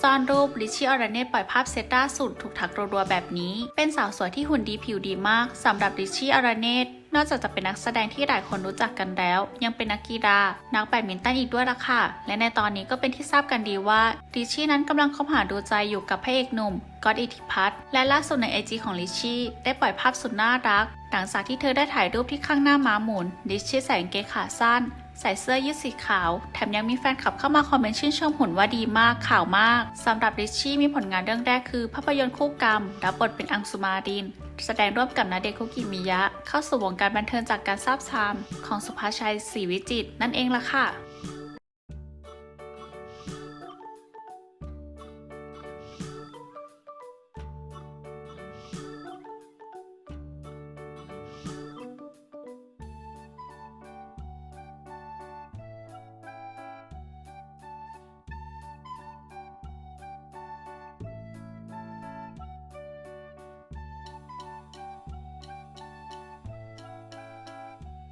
ซ่อนรูปลิชี่อรเนตปล่อยภาพเซตล่าสุดถูกทักรัวๆแบบนี้ เป็นสาวสวยที่หุ่นดีผิวดีมากสำหรับลิชี่อรเนต นอกจากจะเป็นนักแสดงที่หลายคนรู้จักกันแล้ว ยังเป็นนักกีฬา นักแบดมินตันอีกด้วยล่ะค่ะ และในตอนนี้ก็เป็นที่ทราบกันดีว่าลิชชี่นั้นกำลังคบหาดูใจอยู่กับพระเอกหนุ่มก๊อตอิทธิพัฒน์และล่าสุดในไอจีของลิชชี่ได้ปล่อยภาพสุดน่ารัก หลังจากที่เธอได้ถ่ายรูปที่ข้างหน้าม้าหมุนลิชชี่ใส่กางเกงขาสั้นใส่เสื้อยืดสีขาว แถมยังมีแฟนคลับเข้ามาคอมเมนต์ชื่นชมหุ่นว่าดีมากข่าวมาก สำหรับริชชี่มีผลงานเรื่องแรกคือ ภาพยนตร์คู่กรรมรับบทเป็นอังสุมาริน แสดงร่วมกับนาเดชคุกิมิยะ เข้าสู่วงการบันเทิงจากการทราบซามของสุภาชัยศรีวิจิตนั่นเองล่ะค่ะ